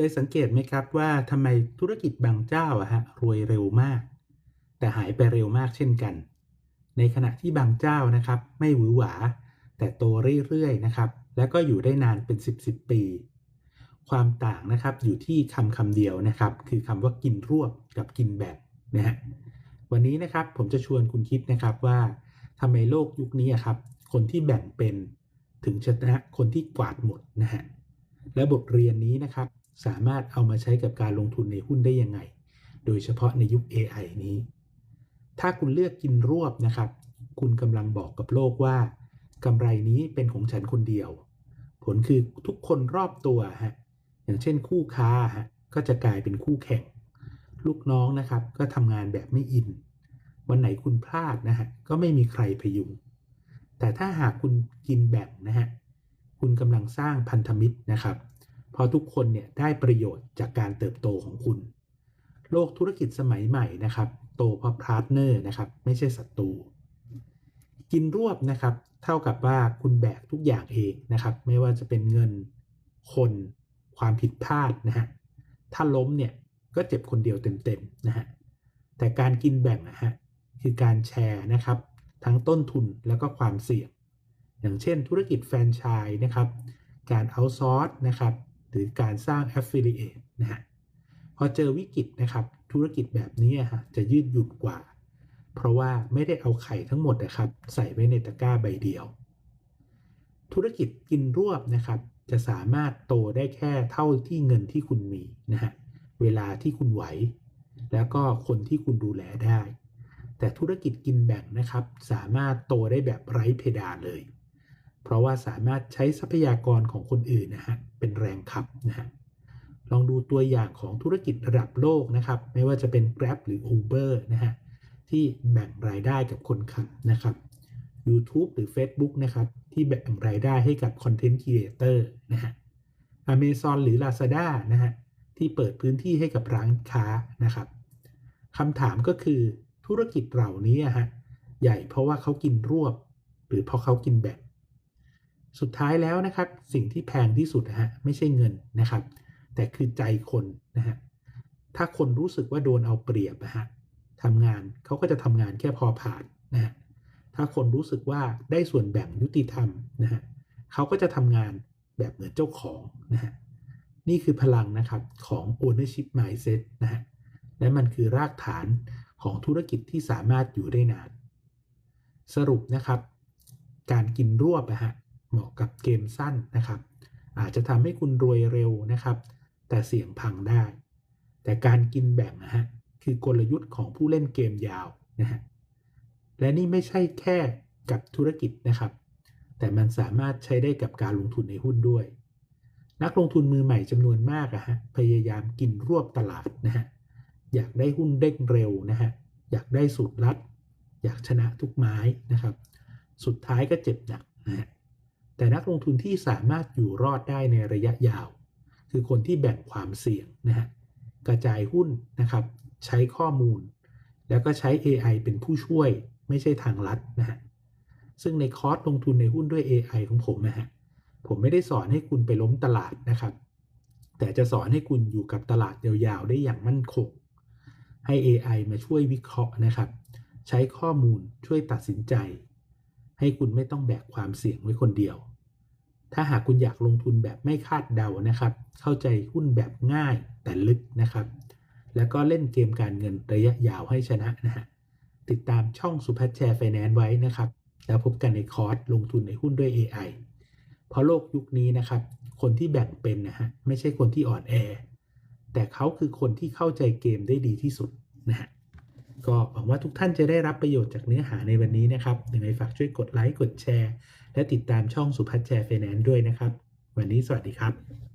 เคยสังเกตไหมครับว่าทำไมธุรกิจบางเจ้าอะฮะรวยเร็วมาก แต่หายไปเร็วมากเช่นกัน ในขณะที่บางเจ้านะครับ ไม่หวือหวา แต่โตเรื่อยๆนะครับ แล้วก็อยู่ได้นานเป็น 10บสปี ความต่างนะครับอยู่ที่คำคำเดียวนะครับ คือคำว่ากินรวบกับกินแบ่งนะฮะวันนี้นะครับผมจะชวนคุณคิดนะครับว่าทำไมโลกยุคนี้อะครับ คนที่แบ่งเป็นถึงชนะคนที่กวาดหมดนะฮะและบทเรียนนี้นะครับ สามารถเอามาใช้กับการลงทุนในหุ้นได้ยังไง โดยเฉพาะในยุค AI นี้ ถ้าคุณเลือกกินรวบนะครับ คุณกำลังบอกกับโลกว่ากำไรนี้เป็นของฉันคนเดียว ผลคือทุกคนรอบตัวฮะ อย่างเช่นคู่ค้าฮะ ก็จะกลายเป็นคู่แข่ง ลูกน้องนะครับ ก็ทำงานแบบไม่อิน วันไหนคุณพลาดนะฮะ ก็ไม่มีใครพยุง แต่ถ้าหากคุณกินแบ่งนะฮะ คุณกำลังสร้างพันธมิตรนะครับ ราะทุกคนเนี่ยได้ประโยชน์จากการเติบโตของคุณ โลกธุรกิจสมัยใหม่นะครับ โตเพราะพาร์ทเนอร์นะครับไม่ใช่ศัตรูกินรวบนะครับ เท่ากับว่าคุณแบกทุกอย่างเองนะครับ ไม่ว่าจะเป็นเงินคนความผิดพลาดนะฮะถ้าล้มเนี่ยก็เจ็บคนเดียวเต็มๆนะฮะแต่การกินแบ่งนะฮะคือการแชร์นะครับ ทั้งต้นทุนแล้วก็ความเสี่ยง อย่างเช่นธุรกิจแฟรนไชส์นะครับ การเอาซอร์สนะครับ หรือการสร้าง Affiliate นะฮะพอเจอวิกฤตนะครับ ธุรกิจแบบนี้ฮะจะยืดหยุ่นกว่า เพราะว่าไม่ได้เอาไข่ทั้งหมดนะครับใส่ไว้ในตะกร้าใบเดียว ธุรกิจกินรวบนะครับ จะสามารถโตได้แค่เท่าที่เงินที่คุณมีนะฮะเวลาที่คุณไหว แล้วก็คนที่คุณดูแลได้ แต่ธุรกิจกินแบ่งนะครับ สามารถโตได้แบบไร้เพดานเลย เพราะว่าสามารถใช้ทรัพยากรของคนอื่นนะฮะ เป็นแรงขับนะฮะลองดูตัวอย่างของธุรกิจระดับโลกนะครับ ไม่ว่าจะเป็น Grab หรือ Uber นะฮะที่แบ่งรายได้กับคนขับนะครับ YouTube หรือ Facebook นะครับ ที่แบ่งรายได้ให้กับ Content Creator นะฮะ Amazon หรือ Lazada นะฮะที่เปิดพื้นที่ให้กับร้านค้านะครับคำถามก็คือธุรกิจเหล่านี้ฮะใหญ่เพราะว่าเขากินรวบ หรือเพราะเขากินแบ่ง สุดท้ายแล้วนะครับ สิ่งที่แพงที่สุดฮะไม่ใช่เงินนะครับ แต่คือใจคนนะฮะถ้าคนรู้สึกว่าโดนเอาเปรียบนะฮะทำงานเขาก็จะทำงานแค่พอผ่านนะฮะถ้าคนรู้สึกว่าได้ส่วนแบ่งยุติธรรมนะฮะเขาก็จะทำงานแบบเหมือนเจ้าของนะฮะนี่คือพลังนะครับของ ownership mindset นะฮะและมันคือรากฐานของธุรกิจที่สามารถอยู่ได้นาน สรุปนะครับ การกินรวบนะฮะ เหมาะกับเกมสั้นนะครับ อาจจะทำให้คุณรวยเร็วนะครับ แต่เสี่ยงพังได้ แต่การกินแบ่งนะฮะคือกลยุทธ์ของผู้เล่นเกมยาวนะฮะและนี่ไม่ใช่แค่กับธุรกิจนะครับ แต่มันสามารถใช้ได้กับการลงทุนในหุ้นด้วย นักลงทุนมือใหม่จำนวนมากอะฮะพยายามกินรวบตลาดนะฮะอยากได้หุ้นเด้งเร็วนะฮะอยากได้สูตรลัด อยากชนะทุกไม้นะครับ สุดท้ายก็เจ็บหนักนะฮะ แต่นักลงทุนที่สามารถอยู่รอดได้ในระยะยาว คือคนที่แบ่งความเสี่ยงนะฮะกระจายหุ้นนะครับ ใช้ข้อมูล แล้วก็ใช้ AI เป็นผู้ช่วยไม่ใช่ทางลัดนะฮะซึ่งในคอร์สลงทุนในหุ้นด้วย AI ของผมนะฮะผมไม่ได้สอนให้คุณไปล้มตลาดนะครับ แต่จะสอนให้คุณอยู่กับตลาดยาวๆ ได้อย่างมั่นคง ให้ AI มาช่วยวิเคราะห์นะครับ ใช้ข้อมูลช่วยตัดสินใจ ให้คุณไม่ต้องแบกความเสี่ยงไว้คนเดียว ถ้าหากคุณอยากลงทุนแบบไม่คาดเดานะครับ เข้าใจหุ้นแบบง่ายแต่ลึกนะครับ แล้วก็เล่นเกมการเงินระยะยาวให้ชนะนะฮะติดตามช่องสุพัชแชร์ไฟแนนซ์ไว้นะครับ แล้วพบกันในคอร์สลงทุนในหุ้นด้วย AI เพราะโลกยุคนี้นะครับ คนที่แบ่งเป็นนะฮะไม่ใช่คนที่อ่อนแอ แต่เขาคือคนที่เข้าใจเกมได้ดีที่สุดนะฮะ ก็หวังว่าทุกท่านจะได้รับประโยชน์จากเนื้อหาในวันนี้นะครับยังไงฝากช่วยกดไลค์กดแชร์ และติดตามช่องสุพัฒน์แชร์ไฟแนนซ์ด้วยนะครับ วันนี้สวัสดีครับ